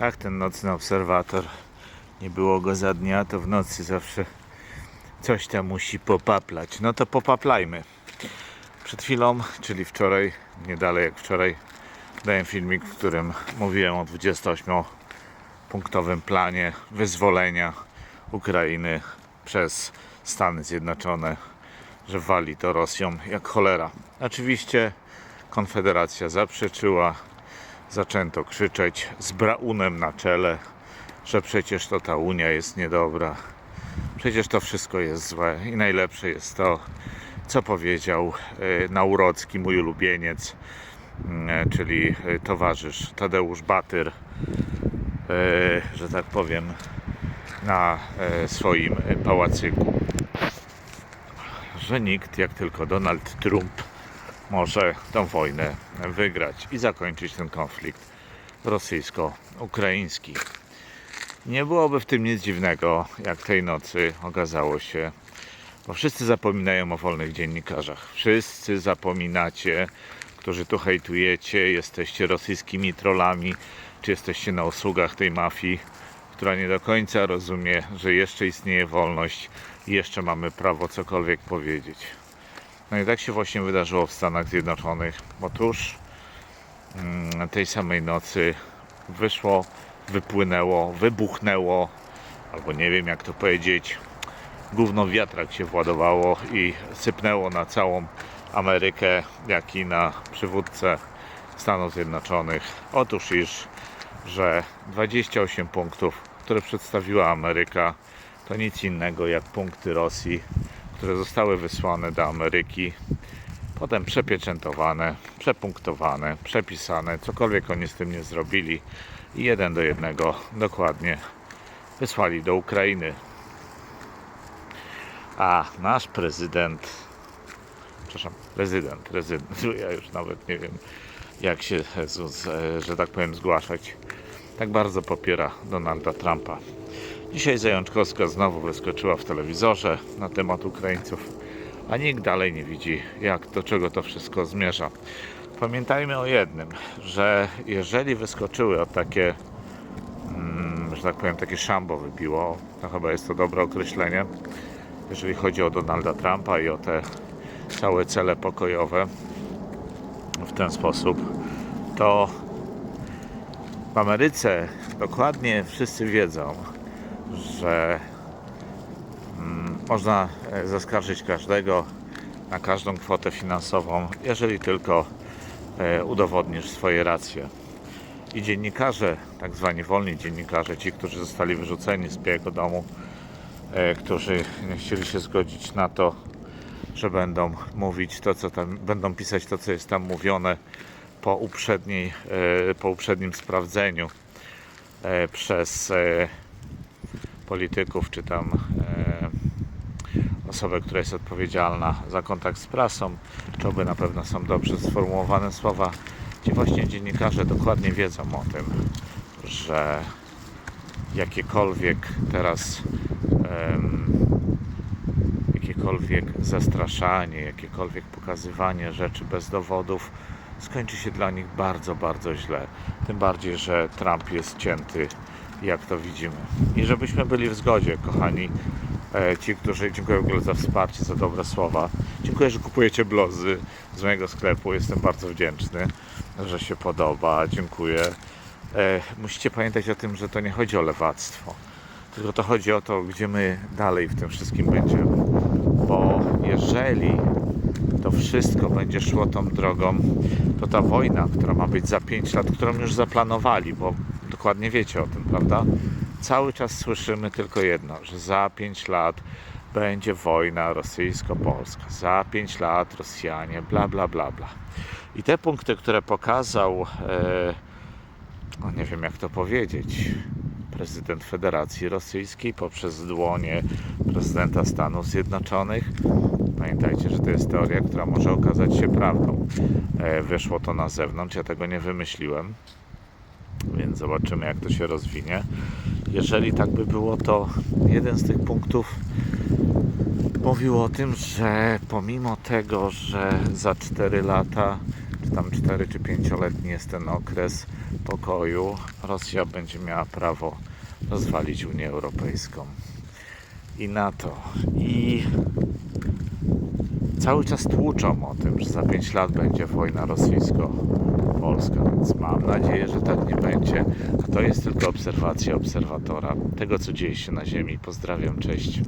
Tak, ten nocny obserwator. Nie było go za dnia, to w nocy zawsze coś tam musi popaplać. No to popaplajmy. Przed chwilą, czyli wczoraj, nie dalej jak wczoraj, dałem filmik, w którym mówiłem o 28-punktowym planie wyzwolenia Ukrainy przez Stany Zjednoczone, że wali to Rosją jak cholera. Oczywiście Konfederacja zaprzeczyła, zaczęto krzyczeć z braunem na czele, że przecież to ta Unia jest niedobra, przecież to wszystko jest złe i najlepsze jest to, co powiedział e, Naurodzki, mój ulubieniec, mm, czyli e, towarzysz Tadeusz Batyr, e, że tak powiem, na e, swoim e, pałacyku, że nikt, jak tylko Donald Trump, może tę wojnę wygrać i zakończyć ten konflikt rosyjsko-ukraiński. Nie byłoby w tym nic dziwnego, jak tej nocy okazało się, bo wszyscy zapominają o wolnych dziennikarzach. Wszyscy zapominacie, którzy tu hejtujecie, jesteście rosyjskimi trollami, czy jesteście na usługach tej mafii, która nie do końca rozumie, że jeszcze istnieje wolność i jeszcze mamy prawo cokolwiek powiedzieć. No i tak się właśnie wydarzyło w Stanach Zjednoczonych. Otóż mm, tej samej nocy wyszło, wypłynęło, wybuchnęło, albo nie wiem jak to powiedzieć, gówno wiatrak się władowało i sypnęło na całą Amerykę, jak i na przywódcę Stanów Zjednoczonych. Otóż iż, że 28 punktów, które przedstawiła Ameryka, to nic innego jak punkty Rosji, które zostały wysłane do Ameryki, potem przepieczętowane, przepunktowane, przepisane, cokolwiek oni z tym nie zrobili i jeden do jednego dokładnie wysłali do Ukrainy. A nasz prezydent, przepraszam, prezydent, prezydent, ja już nawet nie wiem jak się, że tak powiem, zgłaszać, tak bardzo popiera Donalda Trumpa. Dzisiaj Zajączkowska znowu wyskoczyła w telewizorze na temat Ukraińców, a nikt dalej nie widzi, jak do czego to wszystko zmierza. Pamiętajmy o jednym, że jeżeli wyskoczyły o takie, mm, że tak powiem, takie szambo wybiło, to chyba jest to dobre określenie, jeżeli chodzi o Donalda Trumpa i o te całe cele pokojowe w ten sposób, to w Ameryce dokładnie wszyscy wiedzą, że mm, można e, zaskarżyć każdego na każdą kwotę finansową, jeżeli tylko e, udowodnisz swoje racje. I dziennikarze, tak zwani wolni dziennikarze, ci, którzy zostali wyrzuceni z Białego Domu, e, którzy nie chcieli się zgodzić na to, że będą mówić to, co tam, będą pisać to, co jest tam mówione po, uprzedniej, po uprzednim sprawdzeniu przez polityków, czy tam e, osobę, która jest odpowiedzialna za kontakt z prasą, czy oby na pewno są dobrze sformułowane słowa. Ci właśnie dziennikarze dokładnie wiedzą o tym, że jakiekolwiek teraz jakiekolwiek zastraszanie, jakiekolwiek pokazywanie rzeczy bez dowodów skończy się dla nich bardzo, bardzo źle. Tym bardziej, że Trump jest cięty, jak to widzimy. I żebyśmy byli w zgodzie, kochani, e, ci, którzy, dziękuję w ogóle za wsparcie, za dobre słowa. Dziękuję, że kupujecie blozy z mojego sklepu. Jestem bardzo wdzięczny, że się podoba. Dziękuję. E, Musicie pamiętać o tym, że to nie chodzi o lewactwo, tylko to chodzi o to, gdzie my dalej w tym wszystkim będziemy. Bo jeżeli to wszystko będzie szło tą drogą, to ta wojna, która ma być za 5 lat, którą już zaplanowali, bo dokładnie wiecie o tym, prawda? Cały czas słyszymy tylko jedno, że za 5 lat będzie wojna rosyjsko-polska, za 5 lat Rosjanie, bla, bla, bla, bla. I te punkty, które pokazał, e, no nie wiem jak to powiedzieć, prezydent Federacji Rosyjskiej poprzez dłonie prezydenta Stanów Zjednoczonych. Pamiętajcie, że to jest teoria, która może okazać się prawdą. E, Wyszło to na zewnątrz, ja tego nie wymyśliłem, więc zobaczymy, jak to się rozwinie. Jeżeli tak by było, to jeden z tych punktów mówił o tym, że pomimo tego, że za 4 lata, czy tam 4 czy 5-letni jest ten okres pokoju, Rosja będzie miała prawo rozwalić Unię Europejską i NATO. I cały czas tłuczą o tym, że za 5 lat będzie wojna rosyjsko-polska, więc mam nadzieję, że tak nie będzie. A to jest tylko obserwacja obserwatora tego, co dzieje się na Ziemi. Pozdrawiam, cześć.